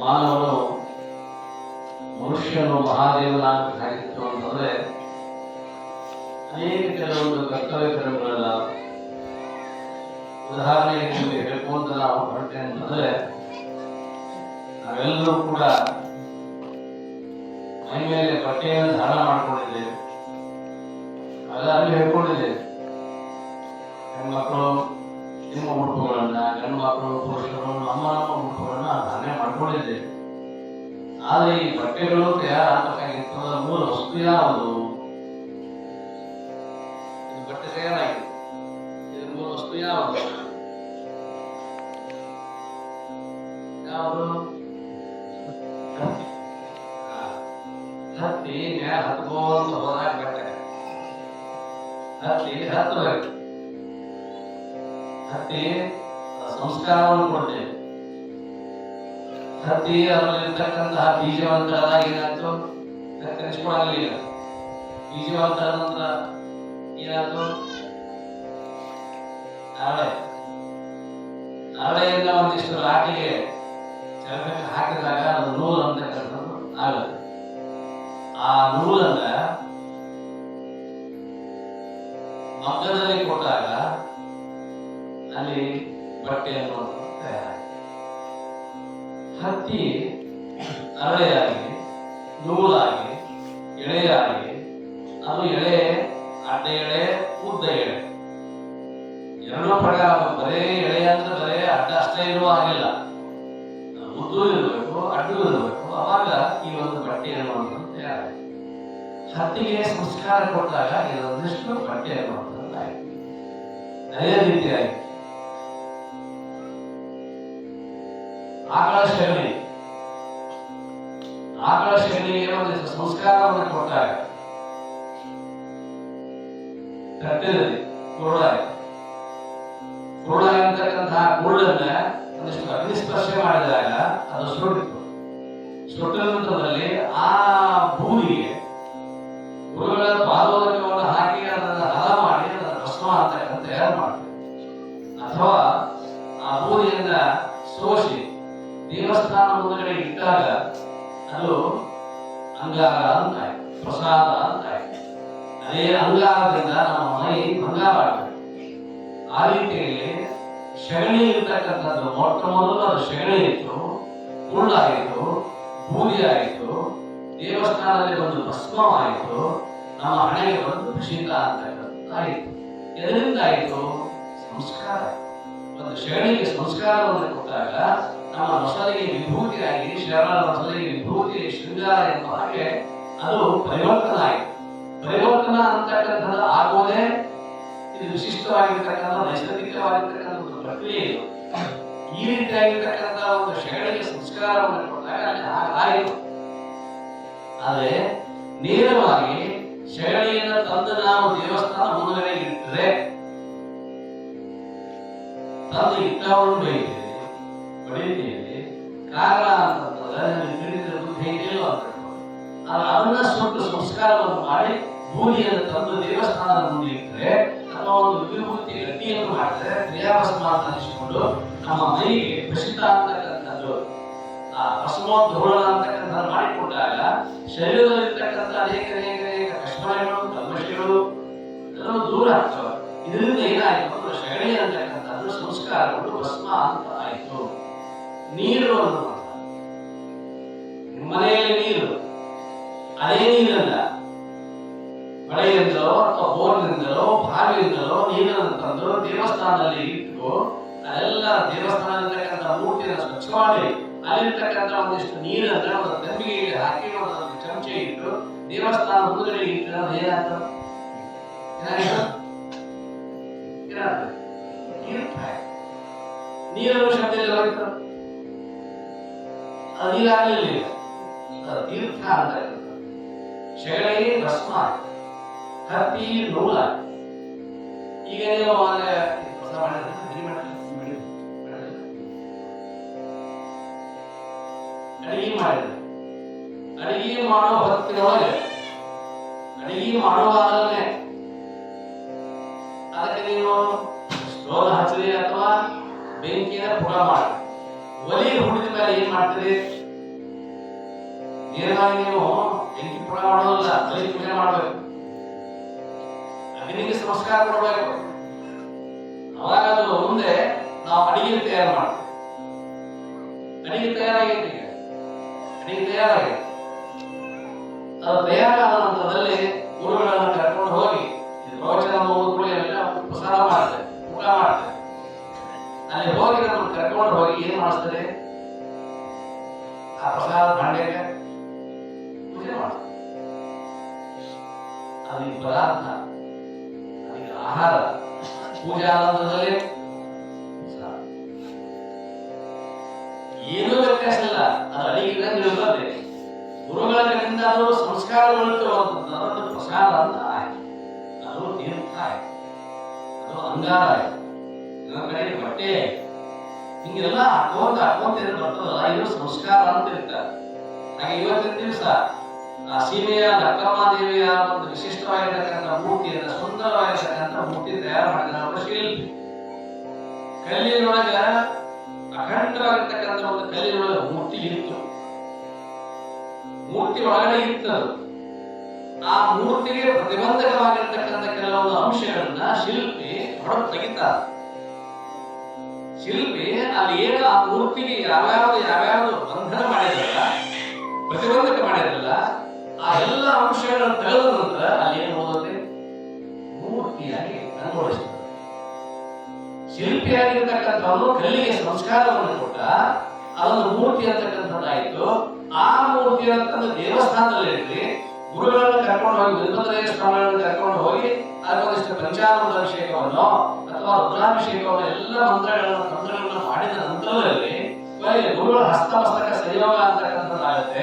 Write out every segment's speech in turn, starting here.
ಮಾನವನು ಮನುಷ್ಯನು ಮಹಾದೇವನಾಗಬೇಕಾಗಿತ್ತು ಅಂತಂದ್ರೆ ಅನೇಕ ಕೆಲವೊಂದು ಕರ್ತವ್ಯ ಕರ್ಮಗಳೆಲ್ಲ ಉದಾಹರಣೆಗೆ ನಿಮಗೆ ಹೇಳ್ಕೊಂತ ನಾವು ಹೊರಟೆ ಅಂತಂದ್ರೆ ನಾವೆಲ್ಲರೂ ಕೂಡ ಮೈ ಮೇಲೆ ಬಟ್ಟೆಯನ್ನು ಧಾರಣ ಮಾಡ್ಕೊಂಡಿದ್ದೇವೆ. ಅಲ್ಲಿ ಹೇಳ್ಕೊಂಡಿದ್ದೇವೆ. ಹೆಣ್ಮಕ್ಳು ನಿಮ್ಮ ಉಡುಪುಗಳನ್ನ ಗಂಡು ಮಕ್ಕಳು ಪೋಷಕರು ನಮ್ಮ ನಮ್ಮ ಉಡುಪುಗಳನ್ನ ಧಾರಣೆ ಮಾಡ್ಕೊಂಡಿದ್ದೆ. ಆದರೆ ಈ ಬಟ್ಟೆಗಳು ಅದರ ಮೂಲ ವಸ್ತು ಯಾವುದು? ಬಟ್ಟೆ ತಯಾರಾಗಿದೆ. ಇದರ ಮೂಲ ವಸ್ತು ಯಾವುದು? ಯಾವುದು. ಹತ್ತಿ. ಮ್ಯಾಲ ಹತ್ಕೊಂತ ಹೋದಾಗ ಬಟ್ಟೆ. ಹತ್ತಿ ಹತ್ತಬೇಕು ಹತ್ತಿ ಸಂಸ್ಕಾರವನ್ನು ಕೊಡ್ತೇವೆ. ಹತ್ತಿ ಅದರಲ್ಲಿರ್ತಕ್ಕಂತಹ ಬೀಜವಂತರಾದ ಏನಾಯ್ತು? ಕತ್ತರಿಸ್ಕೊಳಲಿಲ್ಲ ಬೀಜವಂತ ನಂತರ ಏನಾಯ್ತು? ನಾಳೆ. ನಾಳೆಯಿಂದ ಒಂದಿಷ್ಟು ರಾಟಿಗೆ ಚರ್ಮಕ್ಕೆ ಹಾಕಿದಾಗ ಅದು ನೂಲು ಅಂತಕ್ಕಂಥದ್ದು ಆಗುತ್ತೆ. ಆ ನೂಲನ್ನ ಮಗ್ಗದಲ್ಲಿ ಕೊಟ್ಟಾಗ ಅಲ್ಲಿ ಬಟ್ಟೆಯನ್ನು ಹತ್ತಿ ಅರಳೆಯಾಗಿ, ನೂಲಾಗಿ, ಎಳೆಯಾಗಿ, ಅದು ಎಳೆ, ಅಡ್ಡ ಎಳೆ, ಉದ್ದ ಎಳೆ. ಎರಡೂ ಪ್ರಕಾರ ಬರೇ ಎಳೆ ಅಂದ್ರೆ ಬರೇ ಅಡ್ಡ ಅಷ್ಟೇ ಇರುವ ಹಾಗಿಲ್ಲ. ಉದ್ದು ಇರಬೇಕು, ಅಡ್ಡು ಇರಬೇಕು ಅವಾಗ ಈ ಒಂದು ಬಟ್ಟೆ ಅನ್ನುವಂಥದ್ದು ತಯಾರಾಗಿದೆ ಹತ್ತಿಗೆ ಸಂಸ್ಕಾರ ಕೊಟ್ಟಾಗ ಇದೊಂದಿಷ್ಟು ಬಟ್ಟೆ ಅನ್ನುವಂಥದ್ದು ಆಯ್ತು ಅದೇ ರೀತಿಯಾಗಿ ಆಕಳ ಶಗಣಿ ಆಕಳ ಒಂದು ಸಂಸ್ಕಾರವನ್ನು ಕೊಟ್ಟಾಗ ಕುರುಡಾಗಿ ಅಂತಕ್ಕಂತಹ ಕುರುಡನ್ನ ಒಂದಿಷ್ಟು ಅಗ್ನಿಸ್ಪರ್ಶ ಮಾಡಿದಾಗ ಅದು ನಂತರದಲ್ಲಿ ಆ ಭೂಮಿಗೆ ಗುರುಗಳ ಪಾದೋದಕವನ್ನು ಹಾಕಿ ಅದನ್ನು ಹದ ಮಾಡಿ ಅದನ್ನು ಭಸ್ಮ ಅಂತಕ್ಕಂಥ ಮಾಡ್ತಾರೆ. ಅಥವಾ ಆ ಭೂಮಿಯಿಂದ ಸೋಸಿ ದೇವಸ್ಥಾನ ಮುಂದಗಡೆ ಇಟ್ಟಾಗ ಅದು ಅಂಗಾರ ಅಂತಾಯ್ತು ಪ್ರಸಾದ ಅಂತಾಯ್ತು ಅದೇ ಅಂಗಾರದಿಂದ ನಮ್ಮ ಮೈ ಬಂಗಾರವಾಗಬೇಕು ಆ ರೀತಿಯಲ್ಲಿ ಶಗಣಿ ಇರ್ತಕ್ಕಂಥದ್ದು ಮೊಟ್ಟ ಮೊದಲು ಅದು ಶಗಣಿ ಇತ್ತು ಮುಳ್ಳಾಯಿತು ಬೂದಿ ಆಯಿತು ದೇವಸ್ಥಾನದಲ್ಲಿ ಒಂದು ಭಸ್ಮವಾಯಿತು, ನಮ್ಮ ಹಣೆಗೆ ಒಂದು ಶೀತ ಅಂತಕ್ಕಂಥದ್ದು ಆಯಿತು ಎದರಿಂದ ಆಯಿತು ಸಂಸ್ಕಾರ. ಒಂದು ಶಗಣಿಗೆ ಸಂಸ್ಕಾರವನ್ನು ಕೊಟ್ಟಾಗ ನಮ್ಮ ನೊಸಲಿಗೆ ವಿಭೂತಿಯಾಗಿ ಶರಣ ನೊಸಲಿಗೆ ವಿಭೂತಿ ಶೃಂಗಾರ ಎಂಬ ಹಾಗೆ ಅದು ಪರಿವರ್ತನ ಆಯಿತು ಪರಿವರ್ತನ ಅಂತಕ್ಕಂಥದ್ದು ಆಗೋದೇ ಇದು ವಿಶಿಷ್ಟವಾಗಿರ್ತಕ್ಕಂಥ ನೈಸರ್ಗಿಕವಾಗಿರ್ತಕ್ಕಂಥ ಪ್ರಕ್ರಿಯೆ ಇದು. ಈ ರೀತಿಯಾಗಿರ್ತಕ್ಕಂಥ ಒಂದು ಶೈಲಿಗೆ ಸಂಸ್ಕಾರವನ್ನು ಕೊಟ್ಟಾಗ ಅಲ್ಲಿ ಹಾಗಾಯಿತು. ಆದರೆ ನೇರವಾಗಿ ಶೈಲಿಯನ್ನು ತಂದು ನಾವು ದೇವಸ್ಥಾನ ಮುಂದುವರೆಗೆ ಇಟ್ಟರೆ ತಂದು ಇಟ್ಟವರು ಬೈತೇವೆ ಬಡಿತೇವೆ ಕಾರಣ ಅಂತಂದ್ರೆ ನನಗೆ ತಿಳಿದಿರೋ ಬುದ್ಧಿ ಹೇಗಿಲ್ಲ ಅಂತ ಅದನ್ನ ಸ್ವಲ್ಪ ಸಂಸ್ಕಾರವನ್ನು ಮಾಡಿ ಭೂಮಿಯನ್ನು ತಂದು ದೇವಸ್ಥಾನದ ಮುಂದೆ ಇಟ್ಟರೆ ಅಥವಾ ಒಂದು ವಿಭೂತಿ ಗಟ್ಟಿಯನ್ನು ಮಾಡಿದರೆ ಕ್ರಿಯಾಭಸ್ಮಾರ್ಥ ಅನಿಸಿಕೊಂಡು ನಮ್ಮ ಮೈಗೆ ಪ್ರಸಿದ್ಧ ಅಂತಕ್ಕಂಥದ್ದು, ಆ ಭಸ್ಮೋದ್ಧೋಳ ಅಂತಕ್ಕಂಥ ಮಾಡಿಕೊಂಡಾಗ ಶರೀರದಲ್ಲಿರ್ತಕ್ಕಂಥ ಅನೇಕ ಅನೇಕ ಅನೇಕ ಕಷ್ಟಗಳು, ಕಲ್ಮಶಗಳು ಎಲ್ಲವೂ ದೂರ ಆಗ್ತವೆ. ಇದರಿಂದ ಏನಾಯ್ತು ಅಂದ್ರೆ ಶಗಣಿ ಅಂತಕ್ಕಂಥದ್ದು ಸಂಸ್ಕಾರಗಳು ಭಸ್ಮ ಅಂತ ಆಯ್ತು. ನೀರು ಅನ್ನುವಂಥದ್ದು. ಮನೆಯಲ್ಲಿ ನೀರು. ಅದೇ ನೀರಲ್ಲ. ಮಳೆಯಿಂದಲೋ ಅಥವಾ ಬೋರ್ನಿಂದಲೋ ಬಾವಿಯಿಂದಲೋ ನೀರನ್ನು ತಂದು ದೇವಸ್ಥಾನದಲ್ಲಿ ಇಟ್ಟು ಅದೆಲ್ಲ ದೇವಸ್ಥಾನದಲ್ಲಿರ್ತಕ್ಕಂಥ ಮೂರ್ತಿಯನ್ನು ಸ್ವಚ್ಛ ಮಾಡಿ, ಅಲ್ಲಿರ್ತಕ್ಕಂಥ ಒಂದಿಷ್ಟು ನೀರನ್ನ ಒಂದು ತಂಬಿಗೆ ಹಾಕಿ ಒಂದು ಚಮಚೆ ಇಟ್ಟು ದೇವಸ್ಥಾನ ಮುಂದೆ ಇಟ್ಟು ಅದು ಏನಾಯ್ತು ನೀರು ಶಬ್ದ ಹೋಯ್ತು ಅದು ನೀರಾಗಲಿಲ್ಲ ಅದು ತೀರ್ಥ ಇರ್ತದೆ. ಶಗಣಿ ಭಸ್ಮ ಹತ್ತಿ ನೂಲ. ಈಗ ನೀವು ಹೊಸ ಅಡಿಗೆ ಮಾಡಿದ ಅಡಿಗೆ ಮಾಡೋ ಹೊತ್ತಿನೊಳಗೆ, ಅಡಿಗೆ ಮಾಡುವಾಗಲೇ ಅದಕ್ಕೆ ನೀವು ಸ್ಟೋವ್ ಹಚ್ಚಲಿ ಅಥವಾ ಬೆಂಕಿಯ ಪುಡ ಮಾಡಿ. ಒಲಿ ಹುಡಿದ ಮೇಲೆ ಏನ್ ಮಾಡ್ತೀರಿ? ನೇರವಾಗಿ ನೀವು ಬೆಂಕಿ ಪುಡ ಮಾಡೋದಲ್ಲ ಬಲಿ ಪೂಜೆ ಮಾಡಬೇಕು. ಅಗ್ನಿಗೆ ಸಂಸ್ಕಾರ ಕೊಡಬೇಕು. ಅವಾಗ ಅದು ಮುಂದೆ ನಾವು ಅಡಿಗೆ ತಯಾರು ಮಾಡ್ತೀವಿ. ಅಡಿಗೆ ತಯಾರಾಗೈತಿ ಅಡಿಗೆ ತಯಾರಾಗೈತಿ. ಅದು ತಯಾರಾದ ನಂತರದಲ್ಲಿ ಗುರುಗಳನ್ನು ಕರ್ಕೊಂಡು ಹೋಗಿ ಪ್ರವಚನ ಮುಗಿದ್ಕೊಳ್ಳಿ ಕರ್ಕೊಂಡು ಹೋಗಿ ಏನ್ ಮಾಡಿಸ್ತಾರೆ ಆ ಪ್ರಸಾದ ಭಾಂಡೆಗೆ ಪೂಜೆ ಮಾಡ್ತಾರೆ. ಅದಕ್ಕೆ ಪದಾರ್ಥ ಅದಕ್ಕೆ ಆಹಾರ, ಪೂಜಾ ಆನಂದದಲ್ಲಿ. ಏನೂ ವ್ಯತ್ಯಾಸ ಇಲ್ಲ. ಅದು ಅಡಿಗೆ ಇರ್ತದೆ. ಗುರುಗಳ ಕಡೆಯಿಂದ ಅದು ಸಂಸ್ಕಾರ ಅದನ್ನು ಪ್ರಸಾದ ಅಂತ ಆಯ್ತು. ಅದು ತೀರ್ಥ ಆಯ್ತು. ಅದು ಅಂಗಾರ ಆಯ್ತು. ಬಟ್ಟೆ ಆಯ್ತು. ಹಿಂಗೆಲ್ಲ ಹಾಕೋತ ಹಾಕೋಂತ ಏನು ಬರ್ತದಲ್ಲ ಇದು ಸಂಸ್ಕಾರ ಅಂತ ಇರ್ತಾರೆ ಹಾಗೆ ಇವತ್ತಿನ ದಿವಸ, ಆ, ಸೀಮೆಯ ಲಕ್ಕಮಾದೇವಿಯ ಒಂದು ವಿಶಿಷ್ಟವಾಗಿರ್ತಕ್ಕಂಥ ಮೂರ್ತಿಯನ್ನ ಸುಂದರವಾಗಿರ್ತಕ್ಕಂಥ ಮೂರ್ತಿ ತಯಾರು ಮಾಡಿದ ಒಬ್ಬ ಶಿಲ್ಪಿ. ಕಲ್ಲಿನೊಳಗ ಅಖಂಡವಾಗಿರ್ತಕ್ಕಂಥ ಒಂದು ಕಲ್ಲಿನೊಳಗ ಮೂರ್ತಿ ಇತ್ತು. ಮೂರ್ತಿ ಒಳಗಡೆ ಇತ್ತದು ಆ ಮೂರ್ತಿಗೆ ಪ್ರತಿಬಂಧಕವಾಗಿರ್ತಕ್ಕಂಥ ಕೆಲವೊಂದು ಅಂಶಗಳನ್ನ ಶಿಲ್ಪಿ ಹೊರಗೆ ತೆಗಿತಾರೆ. ಶಿಲ್ಪಿ ಅಲ್ಲಿ ಏನು ಆ ಮೂರ್ತಿಗೆ ಯಾವ್ಯಾವ್ದು ಯಾವ್ಯಾವ್ದು ಬಂಧನ ಮಾಡಿದ್ರಲ್ಲ, ಪ್ರತಿಬಂಧಕ ಮಾಡಿದ್ರಲ್ಲ, ಆ ಎಲ್ಲ ಅಂಶಗಳನ್ನು ತೆಗೆದ ನಂತರ ಅಲ್ಲಿ ಏನು ಓದುತ್ತೆ ಮೂರ್ತಿಯಾಗಿ ಅನುಭವಿಸ್ತದೆ ಶಿಲ್ಪಿಯಾಗಿರ್ತಕ್ಕಂಥವನು ಕಲ್ಲಿಗೆ ಸಂಸ್ಕಾರವನ್ನು ಕೊಟ್ಟ, ಅದೊಂದು ಮೂರ್ತಿ ಅಂತಕ್ಕಂಥದ್ದಾಯ್ತು. ಆ ಮೂರ್ತಿ ಅಂತಂದ್ರೆ ದೇವಸ್ಥಾನದಲ್ಲಿ ಇರಲಿ ಗುರುಗಳನ್ನು ಕರ್ಕೊಂಡು ಹೋಗಿ ವೀರಭದ್ರಯ್ಯ ಸ್ವಾಮಿಗಳನ್ನು ಕರ್ಕೊಂಡು ಹೋಗಿ ಅದಕ್ಕೊಂದಿಷ್ಟು ಪಂಚಾಮೃತ ಅಭಿಷೇಕವನ್ನು ಅಥವಾ ರುದ್ರಾಭಿಷೇಕವನ್ನು ಎಲ್ಲ ಮಂತ್ರಗಳನ್ನು ಮಂತ್ರಗಳನ್ನು ಮಾಡಿದ ನಂತರದಲ್ಲಿ ಗುರುಗಳ ಹಸ್ತಮಸ್ತಕ ಸಂಯೋಗ ಅಂತಕ್ಕಂಥದ್ದಾಗುತ್ತೆ.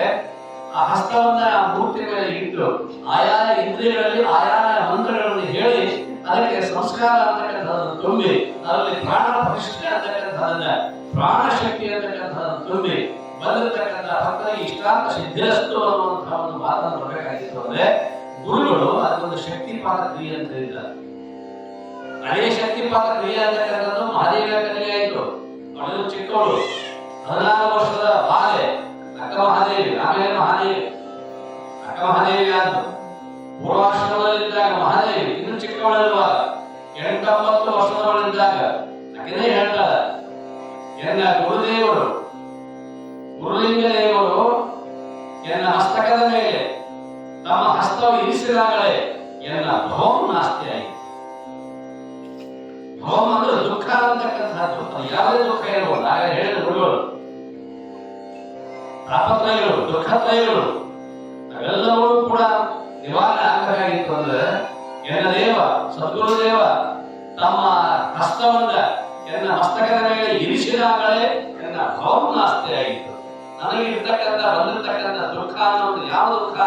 ಆ ಹಸ್ತವನ್ನ ಆ ಮೂರ್ತಿ ಮೇಲೆ ಇಟ್ಟು ಆಯಾ ಇಂದ್ರಿಯಗಳಲ್ಲಿ ಆಯಾ ಮಂತ್ರಗಳನ್ನು ಹೇಳಿ ಅದಕ್ಕೆ ಸಂಸ್ಕಾರ ಅಂತಕ್ಕಂಥದ್ದನ್ನು ತುಂಬಿ, ಅದರಲ್ಲಿ ಪ್ರಾಣ ಪ್ರತಿಷ್ಠೆ ಅಂತಕ್ಕಂಥದ್ದನ್ನ ಪ್ರಾಣ ಶಕ್ತಿ ಅಂತಕ್ಕಂಥದ್ದನ್ನು ತುಂಬಿ ಬಂದಿರತಕ್ಕಂಥ ಭಕ್ತರಿಗೆ ಇಷ್ಟಾಂತ ಸಿದ್ಧಿರಸ್ತು ಅನ್ನುವಂತಹ ಒಂದು ಮಾತನ್ನು ಬರಬೇಕಾಗಿತ್ತು ಅಂದ್ರೆ ಗುರುಗಳು ಅದೊಂದು ಶಕ್ತಿಪಾತ ಕ್ರಿಯೆ ಅಂತ ಹೇಳಿದ್ದಾರೆ. ಅದೇ ಶಕ್ತಿಪಾತ ಕ್ರಿಯೆ ಅಂತಕ್ಕಂಥದ್ದು ಮಹಾದೇವಿಯ ಕಲಿಗೆ ಆಯಿತು. ಅವಳು ಚಿಕ್ಕವಳು, ಹದಿನಾರು ವರ್ಷದ ಬಾಲೆ, ಅಕ್ಕ ಮಹಾದೇವಿ, ಆಮೇಲೆ ಮಹಾದೇವಿ. ಅಕ್ಕ ಮಹಾದೇವಿ ಆದ್ರು ಪೂರ್ವಾಶ್ರಮದಲ್ಲಿದ್ದಾಗ ಮಹಾದೇವಿ, ಇನ್ನು ಚಿಕ್ಕವಳಿರುವಾಗ, ಎಂಟೊಂಬತ್ತು ವರ್ಷದವಳಿದ್ದಾಗ ಅಕ್ಕನೇ ಹೇಳ್ತಾಳೆ ಎಲ್ಲ ಗುರುದೇವರು ದೇವರು ಎನ್ನ ಹಸ್ತಕದ ಮೇಲೆ ತಮ್ಮ ಹಸ್ತವು ಇರಿಸಿದಾಗಲೇ ಎನ್ನ ಭೌಮ ಆಯಿತು ಭೌಮ ಅಂದ್ರೆ ದುಃಖ ಅಂತಕ್ಕಂತಹ ದುಃಖ ಯಾವುದೇ ದುಃಖ ಇರಬಹುದು ಆಗ ಹೇಳಿದ ಗುರುಗಳು ತಾಪತ್ರಯಗಳು ದುಃಖತ್ರಯಗಳು ಅವೆಲ್ಲವೂ ಕೂಡ ನಿವಾರಣೆ ಆಗಬೇಕಾಗಿತ್ತು ಅಂದ್ರೆ ಎನ್ನ ದೇವ, ಸದ್ಗುರುದೇವ ತಮ್ಮ ಹಸ್ತವನ್ನ ಎನ್ನ ಹಸ್ತಕದ ಮೇಲೆ ಇರಿಸಿದಾಗಲೇ ಎನ್ನ ಭೌಮ ನಾಸ್ತಿ ಆಯಿತು ನನಗೆ ಇರ್ತಕ್ಕಂಥ, ಬಂದಿರತಕ್ಕಂಥ ದುಃಖ ಅನ್ನೋದು ಯಾವ ದುಃಖ?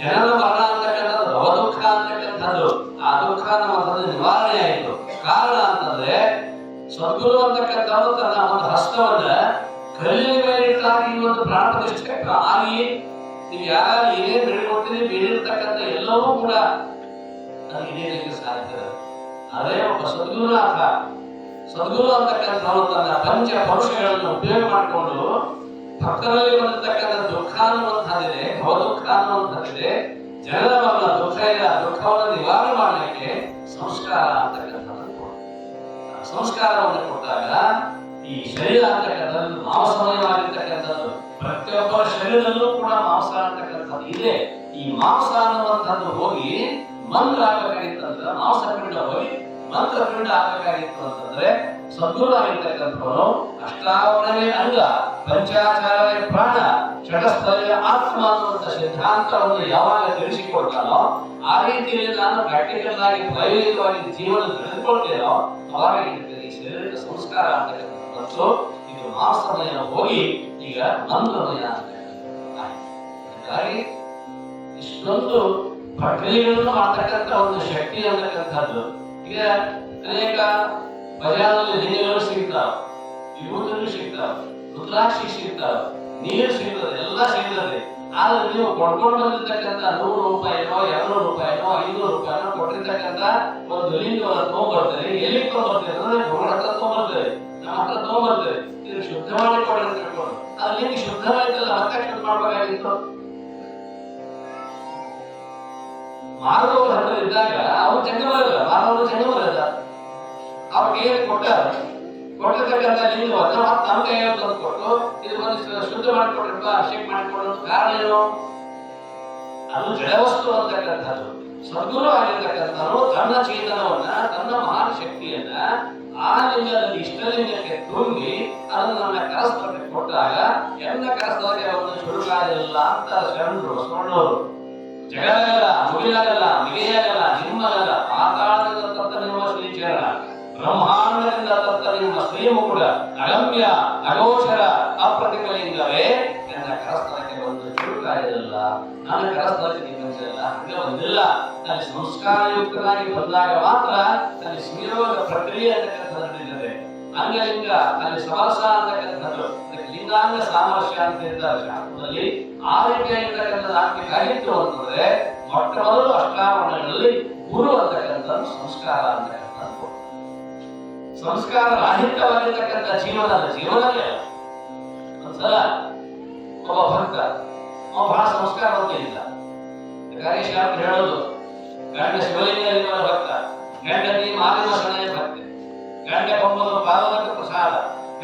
ಜನರ ಮರಣ ಅಂತಕ್ಕಂಥದ್ದು ಭವ ದುಃಖ ಅಂತಕ್ಕಂಥದ್ದು. ಆ ದುಃಖ ನಮ್ಮ ನಿವಾರಣೆ ಆಯಿತು. ಕಾರಣ ಅಂತಂದ್ರೆ, ಸದ್ಗುರು ಅಂತಕ್ಕಂಥವ್ರು ತನ್ನ ಒಂದು ಹಸ್ತವನ್ನ ಕಲ್ಲಿನ ಮೇಲೆ ಇಟ್ಟಾಗಿ ಒಂದು ಪ್ರಾಣ ಪ್ರತಿಷ್ಠೆ ಆಗಿ ನೀವು ಯಾರು ಏನೇನ್ ಬೆಳೆಕೊಡ್ತೀರಿ ಬೆಳೆದಿರ್ತಕ್ಕಂಥ ಎಲ್ಲವೂ ಕೂಡ ನನಗೆ ಸಾಧ್ಯ. ಅದೇ ಒಬ್ಬ ಸದ್ಗುರುನಾಥ ಸದ್ಗುರು ಅಂತಕ್ಕಂಥವ್ರು ತನ್ನ ಪಂಚ ಪರುಷಗಳನ್ನು ಉಪಯೋಗ ಮಾಡಿಕೊಂಡು ಭಕ್ತರಲ್ಲಿ ಬರತಕ್ಕಂಥ ದುಃಖ ಅನ್ನುವಂಥದ್ದಿದೆ ಭವದುಃಖ ಅನ್ನುವಂಥದ್ದಿದೆ ಜನರ ಮರಣ ದುಃಖ ಇಲ್ಲ, ದುಃಖವನ್ನು ನಿವಾರಣೆ ಮಾಡಲಿಕ್ಕೆ ಸಂಸ್ಕಾರ ಅಂತಕ್ಕಂಥದ್ದನ್ನು ಸಂಸ್ಕಾರವನ್ನು ಕೊಟ್ಟಾಗ ಈ ಶರೀರ ಅಂತಕ್ಕಂಥದ್ದು, ಮಾಂಸಮಯವಾಗಿರ್ತಕ್ಕಂಥದ್ದು ಪ್ರತಿಯೊಬ್ಬರ ಶರೀರದಲ್ಲೂ ಕೂಡ ಮಾಂಸ ಅಂತಕ್ಕಂಥದ್ದು ಇದೆ. ಈ ಮಾಂಸ ಅನ್ನುವಂಥದ್ದು ಹೋಗಿ ಮಂದ್ರ ಆಗ್ಬೇಕಾಗಿತ್ತಂದ್ರೆ ಮಾಂಸ ಪಿಂಡ ಹೋಗಿ ಮಂತ್ರ ಪಿಂಡ ಆಗಬೇಕಾಗಿತ್ತು ಅಂತಂದ್ರೆ ಸದ್ಗುರು ಅಷ್ಟಾವಣವೇ ಅಂಗ ಪಂಚಾಚಾರವೇ ಪ್ರಾಣ. ಷಟಸ್ಥರೇ ಆತ್ಮ ಅನ್ನುವಂಥ ಸಿದ್ಧಾಂತವನ್ನು ಯಾವಾಗ ತಿಳಿಸಿಕೊಡ್ತಾನೋ ಆ ರೀತಿಯಲ್ಲಿ ನಾನು ಪ್ರಾಕ್ಟಿಕಲ್ ಆಗಿ ಪ್ರಾಯೋಗಿಕವಾಗಿ ಜೀವನ ತಿಳಿದುಕೊಳ್ತೇನೋ ಅವಾಗ ಈ ಶರೀರದ ಸಂಸ್ಕಾರ ಅಂತಕ್ಕಂಥದ್ದು ಇದು ಮಾಂಸಮಯ ಹೋಗಿ ಈಗ ಮಂತ್ರಮಯ ಅಂತಕ್ಕಂಥದ್ದು ಇಷ್ಟೊಂದು ಪ್ರಕ್ರಿಯೆಗಳನ್ನು ಮಾಡ್ತಕ್ಕಂಥ ಒಂದು ಶಕ್ತಿ ಅಂತಕ್ಕಂಥದ್ದು ಈಗ ಅನೇಕ ಬಜಾರದಲ್ಲಿ ಲಿಂಗಗಳು ಸಿಗ್ತಾವ. ವಿಭೂತಿಗಳು ಸಿಗ್ತಾವ, ರುದ್ರಾಕ್ಷಿ ಸಿಗ್ತಾವ, ನೀರು ಸಿಗ್ತದೆ, ಎಲ್ಲ ಸಿಗ್ತದೆ. ಆದ್ರೆ ನೀವು ಕೊಟ್ಕೊಂಡು ಬಂದಿರ್ತಕ್ಕಂಥ ನೂರು ರೂಪಾಯಿನೋ ಎರಡು ರೂಪಾಯಿನೋ ಐನೂರು ರೂಪಾಯಿನೋ ಕೊಟ್ಟಿರ್ತಕ್ಕಂಥ ಒಂದು ಲಿಂಗವನ್ನು ತಗೊಂಡ್ಬರ್ತಾರೆ ಎಲ್ಲಿ ತಗೊಂಡ್ಬರ್ತಾರೆ ಅಂದ್ರೆ ಭಗವಾನ್ ಹತ್ರ ತಗೊಂಡ್ಬರ್ತಾರೆ ನಮ್ಮ ಹತ್ರ ತಗೊಂಡ್ಬರ್ತೇವೆ ಇದು ಶುದ್ಧವಾಗಿ ಹೇಳ್ಕೊಂಡು ಅದು ಲಿಂಗ ಶುದ್ಧವಾಯ್ತಲ್ಲ ಮತ್ತೆ ಮಾಡ್ಬೇಕಾಗಿತ್ತು. ಮಾನವರು ಹತ್ರ ಇದ್ದಾಗ ಅವ್ರು ಜಂಗಮರಲ್ಲ ಮಾನವರು ಜಂಗಮರಲ್ಲ ಅವ್ರಿಗೆ ಏನು ಕೊಟ್ಟಾರ ಕೊಟ್ಟಿರ್ತಕ್ಕಂಥ ಲಿಂಗವನ್ನು ಮತ್ತೆ ನಮ್ಮ ಕೈಯಲ್ಲಿ ತಂದು ಕೊಟ್ಟು ಇದು ಬಂದು ಶುದ್ಧ ಮಾಡಿಕೊಡ್ರಪ್ಪ ಅಭಿಷೇಕ ಮಾಡಿಕೊಡೋ ಕಾರಣ ಏನು? ಅದು ಜಡವಸ್ತು ಅಂತಕ್ಕಂಥದ್ದು ಸದ್ಗುರು ಆಗಿರ್ತಕ್ಕಂಥವ್ರು ತನ್ನ ಚೇತನವನ್ನ, ತನ್ನ ಮಹಾನ್ ಶಕ್ತಿಯನ್ನ ಆ ಲಿಂಗದಲ್ಲಿ ಇಷ್ಟಲಿಂಗಕ್ಕೆ ತುಂಬಿ ಅದನ್ನು ನಮ್ಮ ಕರಸ್ಥಳಕ್ಕೆ ಕೊಟ್ಟಾಗ ಎಲ್ಲ ಕರಸ್ಥಳಕ್ಕೆ ಅವನು ಶುರುಕಾಗಲಿಲ್ಲ ಅಂತ ಶರಣರು ಬಸವಣ್ಣವರು ಜಗದಾಗಲ್ಲ ಮುಗಿಲಾಗಲ್ಲ ಆಗಲ್ಲ ನಿಮ್ಮಗಲ್ಲ ಪಾತಾಳದಿಂದ ತತ್ತ ನಿಮ್ಮ ಶ್ರೀಚರಣ, ಬ್ರಹ್ಮಾಂಡದಿಂದ ತತ್ತ ನಿಮ್ಮ ಶ್ರೀಮುಕುಡ ಅಗಮ್ಯ, ಅಗೋಚರ ಅಪ್ರತಿಮಲಿಂಗವೇ ನನ್ನ ಕರಸ್ಥಳಕ್ಕೆ ಒಂದು ಚುರುಕಾಗಲಿಲ್ಲ ನನ್ನ ಕರಸ್ಥಳಕ್ಕೆ ನೀವು ಬಂದಿರಲ್ಲ ಹಂಗೆ ಬಂದಿಲ್ಲ. ಯುಕ್ತವಾಗಿ ಸಂಸ್ಕಾರಯುಕ್ತನಾಗಿ ಬಂದಾಗ ಮಾತ್ರ ನನ್ನ ಸಂಯೋಗ ಪ್ರಕ್ರಿಯೆ ಅಂತಕ್ಕಂಥದ್ದು ನಡೀತದೆ ಅಂಗಲಿಂಗ ನನ್ನ ಸಮಾಸ ಅಂತಕ್ಕಂಥದ್ದು ಲಿಂಗಾಂಗ ಸಾಮರಸ್ಯ ಅಂತ ಇದ್ದಾರೆ ಶಾಸ್ತ್ರದಲ್ಲಿ. ಆ ರೀತಿಯಾಗಿರ್ತಕ್ಕಂಥ ಆತ್ಮಿಕಾಗಿ ಅಂತಂದ್ರೆ ಮೊಟ್ಟ ಮೊದಲು ಅಷ್ಟಾವರಣಗಳಲ್ಲಿ ಗುರು ಅಂತಕ್ಕಂಥದ್ದು ಸಂಸ್ಕಾರ ಅಂತಕ್ಕಂಥದ್ದು. ಸಂಸ್ಕಾರ ರಾಹಿತ್ಯವಾಗಿರ್ತಕ್ಕಂಥ ಜೀವನದ ಜೀವನವೇ ಅಲ್ಲ. ಒಬ್ಬ ಭಕ್ತ, ಅವ ಬಹಳ ಸಂಸ್ಕಾರ ಇಲ್ಲ ಗಣೇಶ ಹೇಳೋದು, ಗಂಡ ಶಿವಲಿಂಗ ಭಕ್ತ ಗಂಡತಿ ಮಾಲಿನ ಭಕ್ತೆ, ಗಂಡ ಕೊಂಬುದು ಪಾದಕ ಪ್ರಸಾದ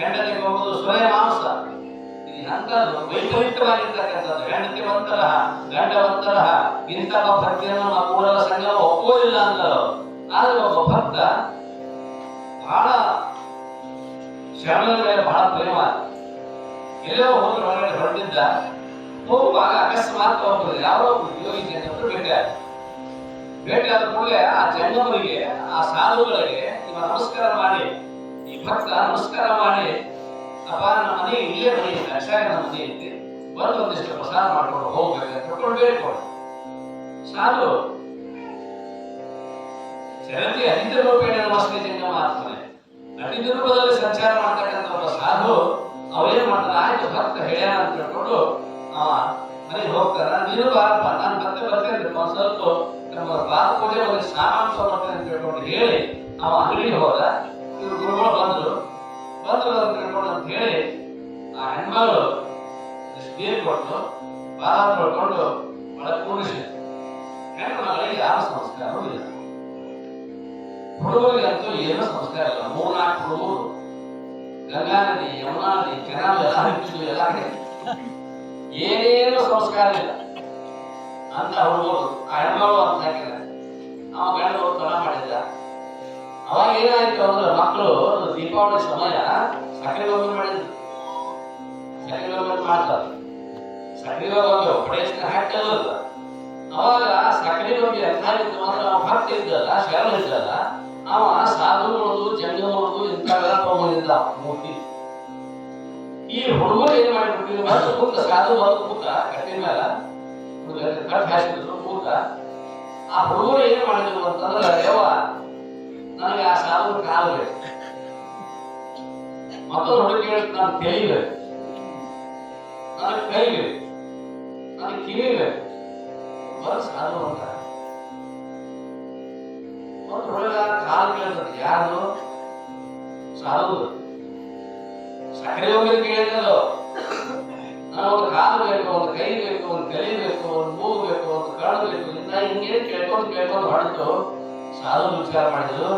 ಗಂಡತಿ ಕೊಂಬುದು ಸ್ವಯ ಮಾಂಸ. ಅಂತದ್ದು ವೈಪರೀತ್ಯವಾಗಿರ್ತಕ್ಕಂಥದ್ದು ಹೆಂಡತಿ ಒಂತರ ಗಂಡ ಒಂತರ ಇಂಥ ಭಕ್ತಿಯನ್ನು ನಮ್ಮ ಮೂರರ ಸಂಗಮ ಅಂತಾರೆ ಆದ್ರೆ ಒಬ್ಬ ಭಕ್ತ ಬಹಳ ಶರಣರ ಮೇಲೆ ಬಹಳ ಪ್ರೇಮ. ಎಲ್ಲೋ ಹೋದ್ರೆ ಹೊರಗಡೆ ಹೊರಟಿದ್ದ, ಹೋಗುವಾಗ ಅಕಸ್ಮಾತ್ ಒಬ್ಬರು ಯಾರೋ ಒಬ್ರು ಯೋಗಿ ಜನರು ಭೇಟಿ ಆದ ಕೂಡಲೇ ಆ ಜಂಗಮರಿಗೆ, ಆ ನಮಸ್ಕಾರ ಮಾಡಿ, ಈ ಭಕ್ತ ನಮಸ್ಕಾರ ಮಾಡಿ ಅಪ್ಪ ನಮ್ಮ ಮನೆ ಇಲ್ಲೇ ಮನೆ ಇದೆ ನಮ್ಮ ಮನೆ ಐತಿ ಬಂದು ಒಂದಿಷ್ಟು ಪ್ರಸಾದ ಮಾಡ್ಕೊಂಡು ಹೋಗ್ಬೇಕು ಅಂತ ಕರ್ಕೊಂಡು ಬೇಡ್ಕೊಂಡು. ಸಾಧು ಜನತೆ ಅತಿಥಿ ರೂಪೇಣ ಚಂದ ಮಾಡ್ತಾನೆ ಅತಿಥಿ ರೂಪದಲ್ಲಿ ಸಂಚಾರ ಮಾಡ್ತಕ್ಕಂಥ ಒಬ್ಬ ಸಾಧು ಅವೇನು ಮಾಡ್ತಾನೆ ಆಯ್ತು, ಭಕ್ತ ಹೇಳ್ಯಾನ ಅಂತ ಹೇಳ್ಕೊಂಡು ಆ ಮನೆಗೆ ಹೋಗ್ತಾನ. ನೀನು ಬಾರಪ್ಪ, ನಾನು ಮತ್ತೆ ಬರ್ತೇನೆ ಒಂದ್ ಸ್ವಲ್ಪ ನಮ್ಮ ಪಾದ ಪೂಜೆ, ಒಂದು ಸಾಮಾನು ತಗೊಳ್ತೇನೆ ಅಂತ ಹೇಳ್ಕೊಂಡು ಹೇಳಿ ಅವ ಅಂಗಡಿಗೆ ಹೋದ. ಹೆಣ್ಮಗಳು ನೀರು ಕೊಟ್ಟು ಪಾದ ಕೊಟ್ಟು ಒಳ ಕೂರಿಸಿ. ಹೆಣ್ಣು ಮಗಳಿಗೆ ಯಾವ ಸಂಸ್ಕಾರವೂ ಇಲ್ಲ. ಹುಡುಗರಿಗಂತೂ ಏನೂ ಸಂಸ್ಕಾರ ಇಲ್ಲ. ಮೂರ್ನಾಲ್ಕು ಹುಡುಗರು. ಗಂಗಾ ನದಿ, ಯಮುನಾ ನದಿ, ಕೆನಾಲ್ ಎಲ್ಲ ಹರಿತಿದ್ವು ಎಲ್ಲ ಏನೇನು ಸಂಸ್ಕಾರ ಇಲ್ಲ. ಅಂತ ಹುಡುಗರು, ಆ ಹೆಣ್ಮಗಳು ಅಂತ ಹಾಕಿದ ಅವ ಗಂಡು ತಡ ಮಾಡಿದ್ದ. ಅವಾಗ ಏನಾಯ್ತು ಅಂದ್ರೆ ಮಕ್ಕಳು ದೀಪಾವಳಿ ಸಮಯ ಸಕ್ಕರೆ ಮಾಡಿದ್ರು. ಮಾಡ್ತಾರೆ. ಸಕ್ರಿಯ ಒಂದು ಪ್ರಯತ್ನ ಹಾಕಲ್ಲ ಅವಾಗ ಸಕ್ಕರೆ ಬಗ್ಗೆ ಎಂಥ ಇತ್ತು ಅಂದ್ರೆ ಅವ ಭಕ್ತಿ ಇದ್ದಲ್ಲ ಶರಣ ಇದ್ದಲ್ಲ, ಅವ ಸಾಧುಗಳದು ಜಂಗಮದು ಇಂಥವೆಲ್ಲ ತಗೊಂಡಿದ್ದ ಮೂರ್ತಿ ಈ ಹುಡುಗರು ಏನ್ ಮಾಡಿಬಿಟ್ಟಿದ್ರು ಬಂದು ಕೂತ, ಸಾಧು ಬಂದು ಕೂತ, ಕಟ್ಟಿನ ಮೇಲೆ ಕಟ್ ಹಾಕಿದ್ರು, ಕೂತ. ಆ ಹುಡುಗರು ಏನ್ ಮಾಡಿದ್ರು ಅಂತಂದ್ರೆ, ಯವ್ವ, ನನಗೆ ಆ ಸಾಧು ಕಾಲ ಬೇಕು ಮತ್ತೊಂದು ಹುಡುಗಿ ನಾನು ತಲೆ ಬೇಕು ನನಗೆ ಕೈ ಬೇಕು ನನಗೆ ಕಿವಿ ಬೇಕು ಬರೋ ಸಾಧು ಅಂತ ಒಂದು ಹುಡುಗ ಕಾಲು ಕೇಳ್ತದೆ ಯಾರು ಸಾಧು ಸಕ್ಕರೆ ಹೋಗಿ ಕೇಳಿದ್ರು ನಾನು ಒಂದು ಕಾಲು ಬೇಕು ಒಂದು ಕೈ ಬೇಕು ಒಂದು ತಲೆ ಬೇಕು ಒಂದು ಮೂಗು ಬೇಕು ಒಂದು ಕಣ್ಣು ಬೇಕು ಇಂದ ಹಿಂಗೆ ಕೇಳ್ಕೊಂಡು ಕೇಳ್ಕೊಂಡು ಹೊಡೆದು ಸಾಧು ವಿಚಾರ ಮಾಡಿದ್ರು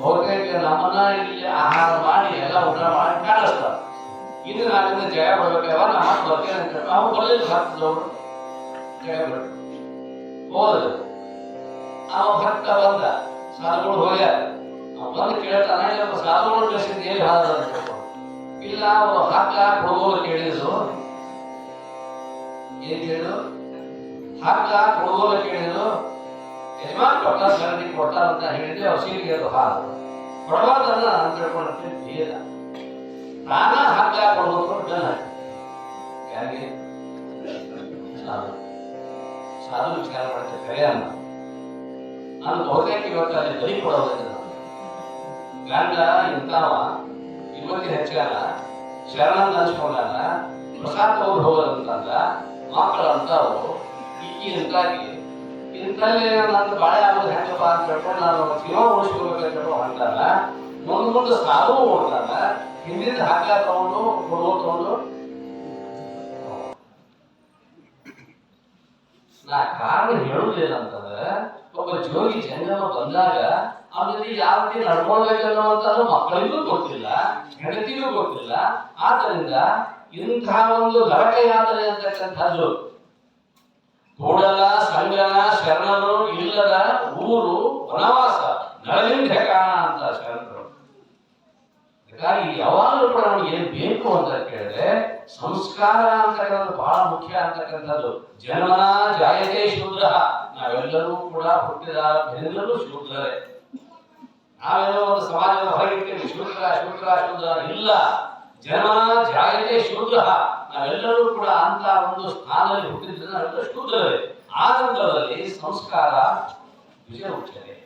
ಬಹುತೇಕ ನಮ್ಮನ್ನ ಇಲ್ಲಿ ಆಹಾರ ಮಾಡಿ ಎಲ್ಲ ಊಟ ಮಾಡಿ ಕಾಣಿಸ್ತಾರೆ ಇದು ನಾಳಿನ ಜಯ ಬರ್ಬೇಕವ ನಮ್ಮ ಅಂತ ಬರಲಿಲ್ಲ ಭಕ್ತದವರು ಜಯ ಬರಬೇಕು. ಹೋದ್ರು ಅವ ಭಕ್ತ ಬಂದ ಸಾಧುಗಳು ಹೋಗ್ಯಾರ. ಬಂದು ಕೇಳ್ತಾನೆ ಸಾಧುಗಳು ಅಂತ ಕೇಳ್ಕೊಂಡು. ಇಲ್ಲ, ಅವರು ಹಾಕ ಹುಡುಗರು ಕೇಳಿದ್ರು. ಏನ್ ಕೇಳಿದ್ರು? ಕೇಳಿದ್ರು. ಯಜಮಾನ್ ಕೊಟ್ಟ ಸರಣಿ ಕೊಟ್ಟ ಅಂತ ಹೇಳಿದ್ರೆ ಅವ್ರು ಸೀರಿಗೆ ಅದು ಹಾಲು ಕೊಡಬಾರ್ದಲ್ಲ ಅಂತ ತಿಳ್ಕೊಂಡ್ರೆ ತಾನ ಹಾಕ ಕೊಡೋದು ಜನ ಯಾರಿಗೆ ಸಾಧು. ವಿಚಾರ ಮಾಡುತ್ತೆ ಕರೆ ಅನ್ನ ನಾನು ಬಹುತೇಕ ಇವತ್ತು ಅಲ್ಲಿ ಬಲಿ ಕೊಡೋದಿಲ್ಲ ಗಂಡ ಇಂಥವ ಇವತ್ತು ಹೆಚ್ಚಾಗ ಶರಣಂತ ಅನ್ಸ್ಕೊಂಡಾಗ ಪ್ರಸಾದ್ ಅವ್ರು ಹೋಗೋದಂತಂದ ಮಕ್ಕಳು ಅಂತಾವು ಈ ಇಂತಾಗಿ ಇಂಥಲ್ಲಿ ನನ್ನ ಬಾಳೆ ಆಗೋದು ಹೆಂಗಪ್ಪ ಅಂತ ಹೇಳ್ಕೊಂಡು ನಾನು ಜೀವ ಉಳಿಸ್ಕೋಬೇಕಂತ ಹೇಳ್ಕೊಂಡು ಹೊಂಟಾಗ ಮುಂದೆ ಮುಂದೆ ಸಾಧು ಹೊಂಟಾನ ಹಿಂದಿನ ಹಾಕ್ಲಾ ತಗೊಂಡು ಕೊಡುವ ತಗೊಂಡು. ನಾ ಕಾರಣ ಹೇಳುದಿಲ್ಲ ಒಬ್ಬ ಜೋಗಿ ಜನ್ಮ ಬಂದಾಗ ಅವನಲ್ಲಿ ಯಾವ ರೀತಿ ನಡ್ಕೊಳ್ಬೇಕನ್ನೋ ಅಂತ ಮಕ್ಕಳಿಗೂ ಗೊತ್ತಿಲ್ಲ, ಹೆಂಡತಿಗೂ ಗೊತ್ತಿಲ್ಲ. ಆದ್ರಿಂದ ಇಂತಹ ಒಂದು ನರಕ ಯಾತ್ರೆ ಅಂತಕ್ಕಂಥದ್ದು ಕೂಡಲ ಸಂಗನ ಶರಣನು ಇಲ್ಲದ ಊರು ವನವಾಸ ನಳಿಂಧ ಅಂತ ಶರಣರು ಹಾಗಾಗಿ ಯಾವಾಗಲೂ ಕೂಡ ನಮ್ಗೆ ಏನ್ ಬೇಕು ಅಂತ ಕೇಳಿದ್ರೆ ಸಂಸ್ಕಾರ ಅಂತಕ್ಕಂಥದ್ದು ಬಹಳ ಮುಖ್ಯ ಅಂತಕ್ಕಂಥದ್ದು. ಜನ್ಮ ಜಾಯತೆ ಶೂದ್ರ. ನಾವೆಲ್ಲರೂ ಕೂಡ ಹುಟ್ಟಿದ ಎಲ್ಲರೂ ಶೂದ್ರರೇ. ನಾವೇನೋ ಒಂದು ಸಮಾಜದ ಹೊರಗಿರ್ತೇವೆ ಶೂದ್ರ ಶೂದ್ರ ಶೂದ್ರ ಇಲ್ಲ. ಜನ್ಮ ಜಾಯತೆ ಶೂದ್ರ. ನಾವೆಲ್ಲರೂ ಕೂಡ ಅಂತ ಒಂದು ಸ್ಥಾನದಲ್ಲಿ ಹುಟ್ಟಿದ್ರೆ ನಾವೆಲ್ಲ ಶೂದ್ರರೇ. ಆ ಸಂಸ್ಕಾರ ವಿಜಯ ಹುಟ್ಟುತ್ತದೆ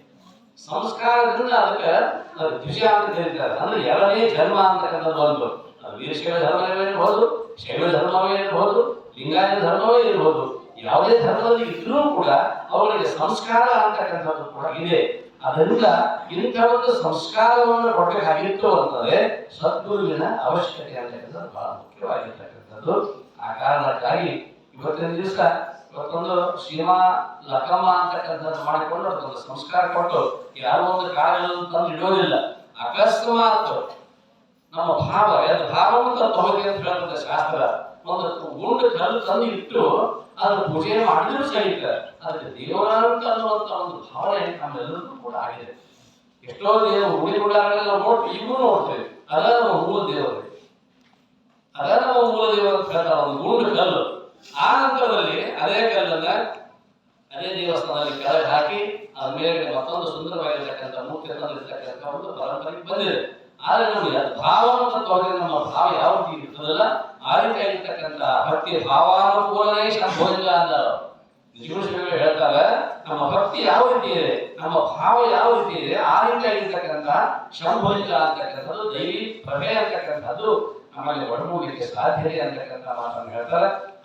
ಸಂಸ್ಕಾರದಿಂದ ಅದಕ್ಕೆ ಅದು ದ್ವಿಜ ಅಂತ ಕರೀತಾರೆ ಅಂದ್ರೆ ಎರಡನೇ ಧರ್ಮ ಅಂತಕ್ಕಂಥದ್ದು ಒಂದು ವೀರಶೈವ ಧರ್ಮವೇ ಇರಬಹುದು ಶೈವ ಧರ್ಮವೇ ಇರಬಹುದು ಲಿಂಗಾಯತ ಧರ್ಮವೇ ಇರಬಹುದು ಯಾವುದೇ ಧರ್ಮದಲ್ಲಿ ಇದ್ರೂ ಕೂಡ ಅವುಗಳಿಗೆ ಸಂಸ್ಕಾರ ಅಂತಕ್ಕಂಥದ್ದು ಕೂಡ ಇದೆ. ಅದರಿಂದ ಇಂಥ ಒಂದು ಸಂಸ್ಕಾರವನ್ನು ಕೊಡಬೇಕಾಗಿತ್ತು ಅಂತಂದ್ರೆ ಸದ್ಗುರುವಿನ ಅವಶ್ಯಕತೆ ಅಂತಕ್ಕಂಥದ್ದು ಬಹಳ ಮುಖ್ಯವಾಗಿರ್ತಕ್ಕಂಥದ್ದು. ಆ ಕಾರಣಕ್ಕಾಗಿ ಇವತ್ತಿನ ದಿವಸ ಇವತ್ತೊಂದು ಸೀಮಾ ಲಕ್ಕಮ್ಮ ಅಂತಕ್ಕಂಥದ್ದು ಮಾಡಿಕೊಂಡು ಅದಕ್ಕೊಂದು ಸಂಸ್ಕಾರ ಕೊಟ್ಟು ಯಾರೋ ಒಂದು ಕಾರ್ಯಗಳನ್ನು ತಂದು ಇಡೋದಿಲ್ಲ. ಅಕಸ್ಮಾತ್ ನಮ್ಮ ಭಾವ, ಎರಡು ಭಾವವನ್ನು ತಗೋಬೇಕು ಅಂತ ಹೇಳ್ತದೆ ಶಾಸ್ತ್ರ. ಒಂದು ಗುಂಡು ಕಲ್ಲು ತಂದು ಇಟ್ಟು ಅದನ್ನ ಪೂಜೆ ಮಾಡಿದ್ರು ಸಹಿತ ಅದಕ್ಕೆ ದೇವರಂತ ಅನ್ನುವಂತ ಒಂದು ಭಾವನೆ ನಮ್ಮೆಲ್ಲರಿಗೂ ಕೂಡ ಆಗಿದೆ. ಎಷ್ಟೋ ದೇವರು ಉಳಿ ಗುಡಾರಗಳೆಲ್ಲ ನೋಡ್ತೀವಿ ಈಗೂ ನೋಡ್ತೇವೆ ಅದ ನಮ್ಮ ಮೂಲ ದೇವರು. ಅದ ನಮ್ಮ ಮೂಲ ದೇವರು ಅಂತ ಹೇಳ್ತಾರೆ, ಒಂದು ಗುಂಡು ಕಲ್ಲು. ಆ ಅದೇ ಕಲ್ಲನ್ನ ಅದೇ ದೇವಸ್ಥಾನದಲ್ಲಿ ಕೆಳಗೆ ಹಾಕಿ ಅದ್ರ ಮೇಲೆ ಮತ್ತೊಂದು ಸುಂದರವಾಗಿರ್ತಕ್ಕಂಥ ಮೂರ್ತಿ ತಂದಿರ್ತಕ್ಕಂಥ ಒಂದು ಪರಂಪರೆ ಬಂದಿದೆ. ಆದ್ರೆ ನಮಗೆ ಅದು ಭಾವನಾತ್ಮಕವಾಗಿ ನಮ್ಮ ಭಾವ ಯಾವ ರೀತಿ ಇರ್ತದಲ್ಲ ಆ ರೀತಿ ಆಗಿರ್ತಕ್ಕಂಥ ಭಕ್ತಿ ಭಾವಾನುಕೂಲನೇ ಸಂಭೋಜನ ಅಂದರು ಜೀವನಶ್ರೀಗಳು ಹೇಳ್ತಾರೆ, ನಮ್ಮ ಭಕ್ತಿ ಯಾವ ರೀತಿ ಇದೆ? ನಮ್ಮ ಭಾವ ಯಾವ ರೀತಿ ಇದೆ? ಆ ರೀತಿ ಆಗಿರ್ತಕ್ಕಂಥ ಸಂಭೋಜನ ಅಂತಕ್ಕಂಥದ್ದು, ದೈವಿ ಪ್ರಭೆ ಅಂತಕ್ಕಂಥದ್ದು ನಮ್ಮಲ್ಲಿ ಒಡಮೂಡಿಕೆ ಸಾಧ್ಯತೆ ಅಂತಕ್ಕಂಥ ಮಾತನ್ನು ಹೇಳ್ತಾರೆ.